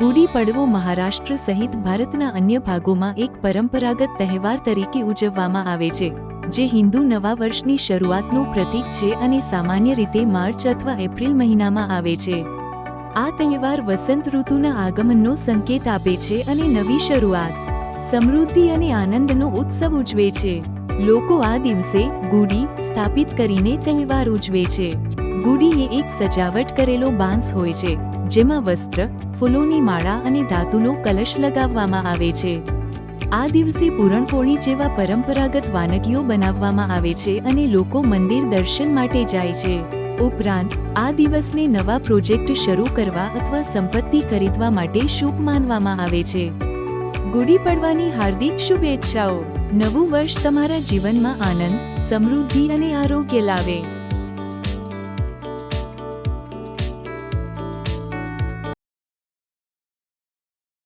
ગુડી પડવો મહારાષ્ટ્ર સહિત ભારતના અન્ય ભાગોમાં એક પરંપરાગત તહેવાર તરીકે ઉજવવામાં આવે છે, જે હિન્દુ નવા વર્ષની શરૂઆતનું પ્રતીક છે અને સામાન્ય રીતે માર્ચ અથવા એપ્રિલ મહિનામાં આવે છે. આ તહેવાર વસંત ઋતુના આગમનનો સંકેત આપે છે અને નવી શરૂઆત, સમૃદ્ધિ અને આનંદનો ઉત્સવ ઉજવે છે. લોકો આ દિવસે ગુડી સ્થાપિત કરીને તહેવાર ઉજવે છે. ગુડી એ એક સજાવટ કરેલો બાંસ હોય છે, જેમાં વસ્ત્ર, ફૂલોની માળા અને ધાતુનો કલશ લગાવવામાં આવે છે. આ દિવસે પૂરણપોળી જેવા પરંપરાગત વાનગીઓ બનાવવામાં આવે છે અને લોકો મંદિર દર્શન માટે જાય છે. ઉપરાંત, આ દિવસને નવા પ્રોજેક્ટ શરૂ કરવા અથવા સંપત્તિ ખરીદવા માટે શુભ માનવામાં આવે છે. ગુડી પડવાની હાર્દિક શુભેચ્છાઓ. નવું વર્ષ તમારા જીવનમાં આનંદ, સમૃદ્ધિ અને આરોગ્ય લાવે.